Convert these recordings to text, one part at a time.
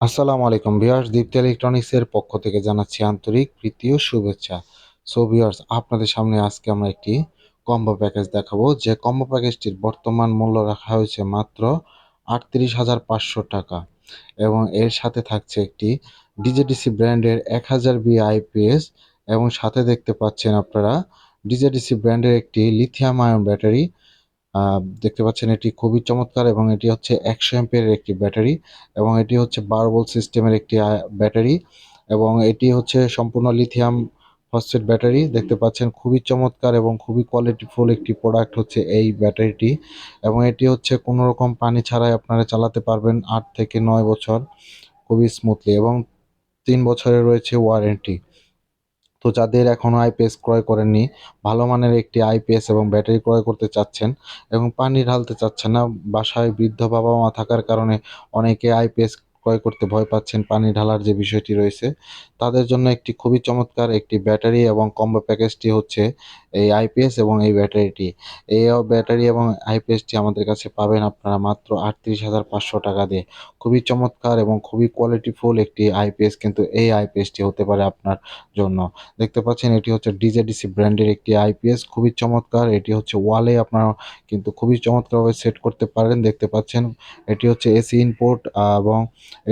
আসসালামু আলাইকুম ভিউয়ার্স, দীপ্তি ইলেকট্রনিক্সের পক্ষ থেকে জানাচ্ছি আন্তরিক প্রীতি ও শুভেচ্ছা। সো ভিউয়ার্স, আপনাদের সামনে আজকে আমরা একটি কম্বো প্যাকেজ দেখাবো। যে কম্বো প্যাকেজটির বর্তমান মূল্য রাখা হয়েছে মাত্র আটত্রিশ হাজার পাঁচশো টাকা এবং এর সাথে থাকছে একটি ডিজেডিসি ব্র্যান্ডের এক হাজার বি আইপিএস এবং সাথে দেখতে পাচ্ছেন আপনারা ডিজেডিসি ব্র্যান্ডের একটি লিথিয়াম আয়ন ব্যাটারি দেখতে পাচ্ছেন এটি খুবই চমৎকার এবং এটি হচ্ছে একশো এর একটি ব্যাটারি এবং এটি হচ্ছে বারো ভোল্ট সিস্টেমের একটি ব্যাটারি এবং এটি হচ্ছে সম্পূর্ণ লিথিয়াম ফসফেট ব্যাটারি। দেখতে পাচ্ছেন খুবই চমৎকার এবং খুবই কোয়ালিটিফুল একটি প্রোডাক্ট হচ্ছে এই ব্যাটারিটি এবং এটি হচ্ছে কোনো রকম পানি ছাড়াই আপনারা চালাতে পারবেন আট থেকে নয় বছর খুবই স্মুথলি এবং তিন বছরের রয়েছে ওয়ারেন্টি তো যাদের এখনও আইপিএস ক্রয় করেননি, ভালো মানের একটি আইপিএস এবং ব্যাটারি ক্রয় করতে চাচ্ছেন এবং পানি ঢালতে চাচ্ছেন না, বাসায় বৃদ্ধ বাবা মা থাকার কারণে অনেকে আইপিএস ক্রয় করতে ভয় পাচ্ছেন পানি ঢালার যে বিষয়টি রয়েছে তাদের জন্য একটি খুবই চমৎকার একটি ব্যাটারি এবং কম্বো প্যাকেজটি হচ্ছে এই আইপিএস এবং এই ব্যাটারিটি। এই ব্যাটারি এবং আইপিএসটি আমাদের কাছে পাবেন আপনারা মাত্র আটত্রিশ হাজার পাঁচশো টাকা দিয়ে। খুবই চমৎকার এবং খুবই কোয়ালিটিফুল একটি আইপিএস কিন্তু এই আইপিএসটি হতে পারে আপনার জন্য। দেখতে পাচ্ছেন, এটি হচ্ছে ডিজেডিসি ব্র্যান্ডের একটি আইপিএস। খুবই চমৎকার, এটি হচ্ছে ওয়ালে আপনারা কিন্তু খুবই চমৎকারভাবে সেট করতে পারেন। দেখতে পাচ্ছেন, এটি হচ্ছে এসি ইনপুট এবং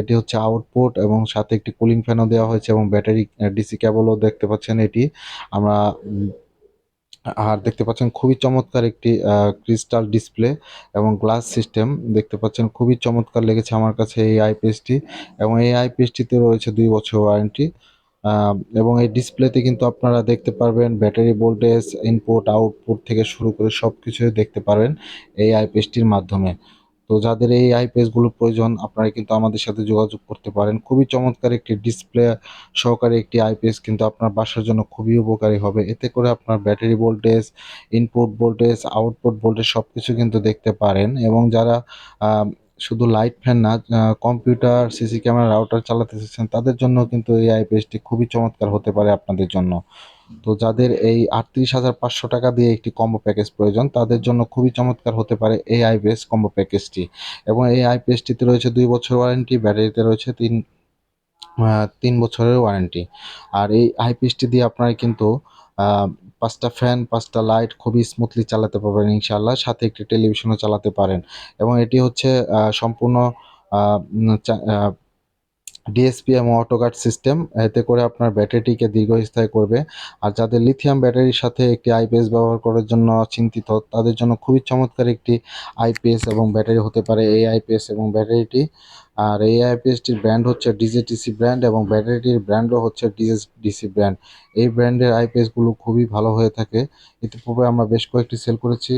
এটি হচ্ছে আউটপুট এবং সাথে একটি কুলিং ফ্যানও দেওয়া হয়েছে এবং ব্যাটারি ডিসি কেবলও দেখতে পাচ্ছেন এটি। আমরা আর দেখতে পাচ্ছেন খুবই চমৎকার একটি ক্রিস্টাল ডিসপ্লে এবং গ্লাস সিস্টেম। দেখতে পাচ্ছেন খুবই চমৎকার লেগেছে আমার কাছে এই আইপিএসটি এবং এই আইপিএসটিতে রয়েছে দুই বছর ওয়ারেন্টি। এবং এই ডিসপ্লেতে কিন্তু আপনারা দেখতে পারবেন ব্যাটারি ভোল্টেজ, ইনপুট, আউটপুট থেকে শুরু করে সব কিছুই দেখতে পারবেন এই আইপিএসটির মাধ্যমে। তো যাদের এই আইপিএসগুলো প্রয়োজন, আপনারা কিন্তু আমাদের সাথে যোগাযোগ করতে পারেন। খুবই চমৎকার একটি ডিসপ্লে সহকারে একটি আইপিএস কিন্তু আপনার বাসার জন্য খুবই উপকারী হবে। এতে করে আপনার battery voltage input voltage output voltage সব কিছু কিন্তু দেখতে পারেন এবং যারা শুধু লাইট ফ্যান না কম্পিউটার সিসি ক্যামেরা রাউটার চালাতে চাচ্ছেন, তাদের জন্য কিন্তু এই আইপিএসটি খুবই চমৎকার হতে পারে আপনাদের জন্য। তো যাদের এই আটত্রিশ হাজার পাঁচশো টাকা দিয়ে একটি কম্বো প্যাকেজ প্রয়োজন, তাদের জন্য খুবই চমৎকার হতে পারে এই আইপিএস কম্বো প্যাকেজটি এবং এই আইপিএসটিতে রয়েছে দুই বছর ওয়ারেন্টি ব্যাটারিতে রয়েছে তিন তিন বছরের ওয়ারেন্টি আর এই আইপিএসটি দিয়ে আপনারা কিন্তু পাঁচটা ফ্যান পাঁচটা লাইট খুবই স্মুথলি চালাতে পারবেন ইনশাআল্লাহ, সাথে একটি টেলিভিশনও চালাতে পারেন। এবং এটি হচ্ছে সম্পূর্ণ ডিএসপি এবং অটোকাট সিস্টেম এতে করে আপনার ব্যাটারিটিকে দীর্ঘস্থায়ী করবে। আর যাদের লিথিয়াম ব্যাটারির সাথে একটি আইপিএস ব্যবহার করার জন্য চিন্তিত, তাদের জন্য খুবই চমৎকার একটি আইপিএস এবং ব্যাটারি হতে পারে এই আইপিএস এবং ব্যাটারিটি। আর এই আইপিএসটির ব্র্যান্ড হচ্ছে ডিজেটিসি ব্র্যান্ড এবং ব্যাটারিটির ব্র্যান্ডও হচ্ছে ডিএসডিসি ব্র্যান্ড এই ব্র্যান্ডের আইপিএসগুলো খুবই ভালো হয়ে থাকে। ইতিপূর্বে আমরা বেশ কয়েকটি সেল করেছি।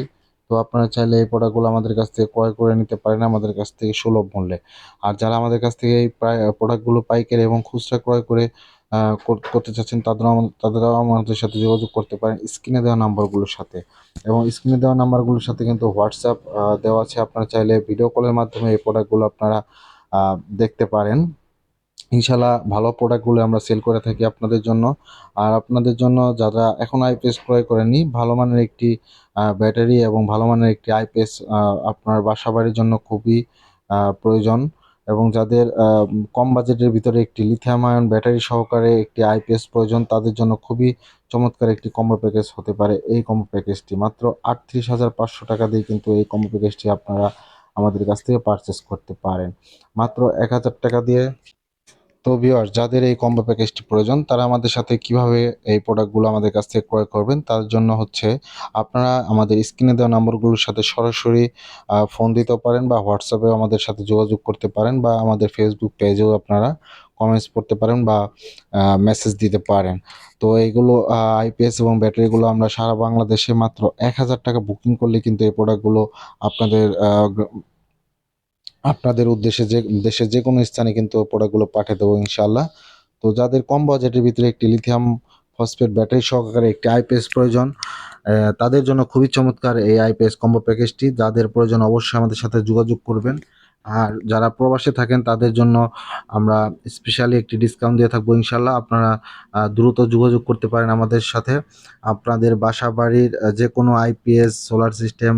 তো আপনারা চাইলে এই প্রোডাক্টগুলো আমাদের কাছ থেকে ক্রয় করে নিতে পারেন আমাদের কাছ থেকে সুলভ মূল্যে। আর যারা আমাদের কাছ থেকে এই প্রোডাক্টগুলো পাইকারি এবং খুচরা ক্রয় করে করতে চাচ্ছেন, তাদেরও তাদেরও আমাদের সাথে যোগাযোগ করতে পারেন স্ক্রিনে দেওয়া নাম্বারগুলোর সাথে। এবং স্ক্রিনে দেওয়া নাম্বারগুলোর সাথে কিন্তু হোয়াটসঅ্যাপ দেওয়া আছে। আপনারা চাইলে ভিডিও কলের মাধ্যমে এই প্রোডাক্টগুলো আপনারা দেখতে পারেন। ইনশাল্লাহ ভালো প্রোডাক্টগুলো আমরা সেল করে থাকি আপনাদের জন্য। আর আপনাদের জন্য যারা এখন আইপিএস ক্রয় করেনি ভালো মানের একটি ব্যাটারি এবং ভালো মানের একটি আইপিএস আপনার বাসা বাড়ির জন্য খুবই প্রয়োজন। এবং যাদের কম বাজেটের ভিতরে একটি লিথিয়াম আয়ন ব্যাটারি সহকারে একটি আইপিএস প্রয়োজন, তাদের জন্য খুবই চমৎকার একটি কম্বো প্যাকেজ হতে পারে এই কম্বো প্যাকেজটি মাত্র আটত্রিশ হাজার পাঁচশো টাকা দিয়ে কিন্তু এই কম্বো প্যাকেজটি আপনারা আমাদের কাছ থেকে পারচেস করতে পারেন। মাত্র এক হাজার টাকা দিয়ে তো ভিউয়ার্স যাদের এই কম্বো প্যাকেজটি প্রয়োজন, তারা আমাদের সাথে কীভাবে এই প্রোডাক্টগুলো আমাদের কাছ থেকে ক্রয় করবেন, তার জন্য হচ্ছে আপনারা আমাদের স্ক্রিনে দেওয়া নম্বরগুলোর সাথে সরাসরি ফোন দিতে পারেন বা হোয়াটসঅ্যাপেও আমাদের সাথে যোগাযোগ করতে পারেন বা আমাদের ফেসবুক পেজেও আপনারা কমেন্টস করতে পারেন বা মেসেজ দিতে পারেন। তো এইগুলো আইপিএস এবং ব্যাটারিগুলো আমরা সারা বাংলাদেশে মাত্র এক হাজার টাকা বুকিং করলে কিন্তু এই প্রোডাক্টগুলো আপনাদের আপনাদের উদ্দেশ্যে যে, দেশের যে কোনো স্থানে কিন্তু প্রোডাক্টগুলো পাঠিয়ে দেবো ইনশাল্লাহ তো যাদের কম বাজেটের ভিতরে একটি লিথিয়াম ফসফেট ব্যাটারি সহকারে একটি আইপিএস প্রয়োজন তাদের জন্য খুবই চমৎকার এই আইপিএস কম্বো প্যাকেজটি যাদের প্রয়োজন অবশ্যই আমাদের সাথে যোগাযোগ করবেন। আর যারা প্রবাসে থাকেন, তাদের জন্য আমরা স্পেশালি একটি ডিসকাউন্ট দিয়ে থাকব। ইনশাল্লাহ আপনারা দ্রুত যোগাযোগ করতে পারেন আমাদের সাথে। আপনাদের বাসা বাড়ির যে কোনো IPS solar system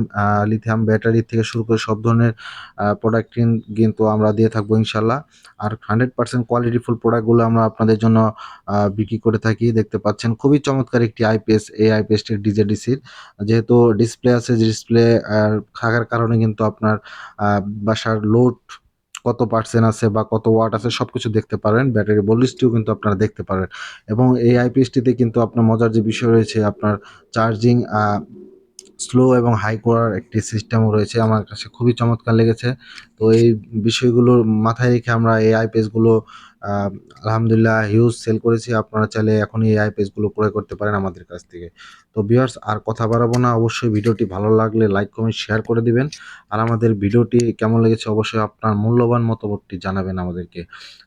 lithium battery থেকে শুরু করে সব ধরনের প্রোডাক্ট কিন্তু আমরা দিয়ে থাকব ইনশাল্লাহ আর হান্ড্রেড পার্সেন্ট কোয়ালিটিফুল প্রোডাক্টগুলো আমরা আপনাদের জন্য বিক্রি করে থাকি। দেখতে পাচ্ছেন খুবই চমৎকার একটি আইপিএস এই আইপিএসটির ডিজেডিসির যেহেতু ডিসপ্লে আছে ডিসপ্লে থাকার কারণে কিন্তু আপনার বাসার লোড কত পার্সেন্ট আছে বা কত ওয়াট আছে সব কিছু দেখতে পারেন। ব্যাটারি বলিস্টিও কিন্তু আপনারা দেখতে পারেন। এবং এই আইপিএসটিতে কিন্তু আপনার মজার যে বিষয় রয়েছে, আপনার চার্জিং স্লো এবং হাই করার একটি সিস্টেমও রয়েছে। আমার কাছে খুবই চমৎকার লেগেছে। তো এই বিষয়গুলোর মাথায় রেখে আমরা এই আইপিএসগুলো আলহামদুলিল্লাহ হিউজ সেল করেছি। আপনারা চাইলে এখনই এই পেজগুলো ক্রয় করতে পারেন আমাদের কাছ থেকে। তো ভিউয়ার্স আর কথা বাড়াবো না। অবশ্যই ভিডিওটি ভালো লাগলে লাইক কমেন্ট শেয়ার করে দিবেন। আর আমাদের ভিডিওটি কেমন লেগেছে অবশ্যই আপনার মূল্যবান মতামতটি জানাবেন আমাদেরকে।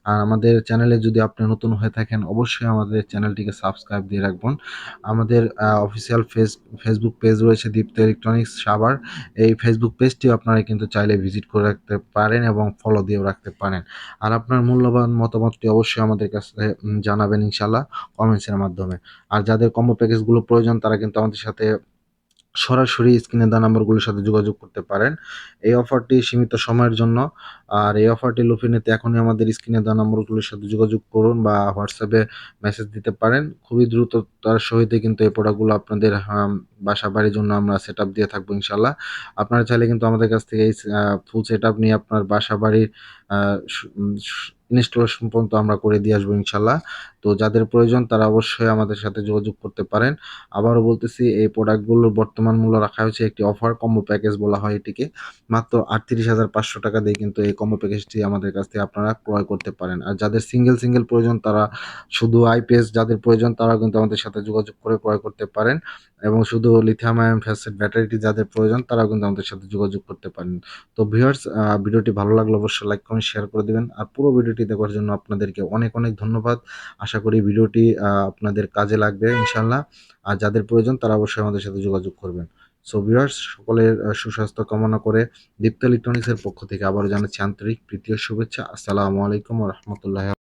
আর আমাদের চ্যানেলে যদি আপনি নতুন হয়ে থাকেন, অবশ্যই আমাদের চ্যানেলটিকে সাবস্ক্রাইব দিয়ে রাখবেন। আমাদের অফিসিয়াল ফেস ফেসবুক পেজ রয়েছে দীপ্ত ইলেকট্রনিক্স সাভার। এই ফেসবুক পেজটিও আপনারা কিন্তু চাইলে ভিজিট করে রাখতে পারেন এবং ফলো দিয়েও রাখতে পারেন। আর আপনার মূল্যবান মতামতটি অবশ্যই আমাদের কাছে জানাবেন ইনশাল্লাহ কমেন্টসের মাধ্যমে। আর যাদের কম্বো প্যাকেজগুলো প্রয়োজন, তারা কিন্তু আমাদের সাথে সরাসরি স্ক্রিনে দেওয়া নাম্বারগুলোর সাথে যোগাযোগ করতে পারেন। এই অফারটি সীমিত সময়ের জন্য, আর এই অফারটি লুফে নিতে এখনই আমাদের স্ক্রিনে দেওয়া নাম্বারগুলোর সাথে যোগাযোগ করুন বা হোয়াটসঅ্যাপে মেসেজ দিতে পারেন। খুবই দ্রুত তার সহিত কিন্তু এই প্রোডাক্টগুলো আপনাদের বাসা বাড়ির জন্য আমরা সেট আপ দিয়ে থাকব ইনশাল্লাহ আপনারা চাইলে কিন্তু আমাদের কাছ থেকে এই ফুল সেট আপ নিয়ে আপনার বাসা বাড়ির ইনস্টলেশন পর্যন্ত আমরা করে দিয়ে আসব ইনশাল্লাহ তো যাদের প্রয়োজন তারা অবশ্যই আমাদের সাথে যোগাযোগ করতে পারেন। আবারও বলতেছি, এই প্রোডাক্টগুলোর বর্তমান মূল্য রাখা হয়েছে একটি অফার কম্বো প্যাকেজ বলা হয় এটিকে। মাত্র আটত্রিশ হাজার পাঁচশো টাকা দিয়ে কিন্তু এই কম্বো প্যাকেজটি আমাদের কাছ থেকে আপনারা ক্রয় করতে পারেন। আর যাদের সিঙ্গেল সিঙ্গেল প্রয়োজন তারা শুধু আইপিএস যাদের প্রয়োজন তারা কিন্তু আমাদের সাথে যোগাযোগ করে ক্রয় করতে পারেন। এবং শুধু লিথিয়াম আয়ন ফ্যাসেট ব্যাটারিটি যাদের প্রয়োজন, তারাও কিন্তু আমাদের সাথে যোগাযোগ করতে পারেন। তো ভিউয়ার্স ভিডিওটি ভালো লাগলে অবশ্যই লাইক কমেন্ট শেয়ার করে দেবেন। আর পুরো ভিডিওটি দেখার জন্য আপনাদেরকে অনেক অনেক ধন্যবাদ। আশা করি ভিডিওটি আপনাদের কাজে লাগবে ইনশাল্লাহ আর যাদের প্রয়োজন, তারা অবশ্যই আমাদের সাথে যোগাযোগ করবেন। সো ভিউয়ার্স সকলের সুস্বাস্থ্য কামনা করে দীপ্ত ইলেকট্রনিক্সের পক্ষ থেকে আবারও জানাচ্ছি আন্তরিক প্রীতীয় শুভেচ্ছা। আসসালামু আলাইকুম রহমতুল্লাহ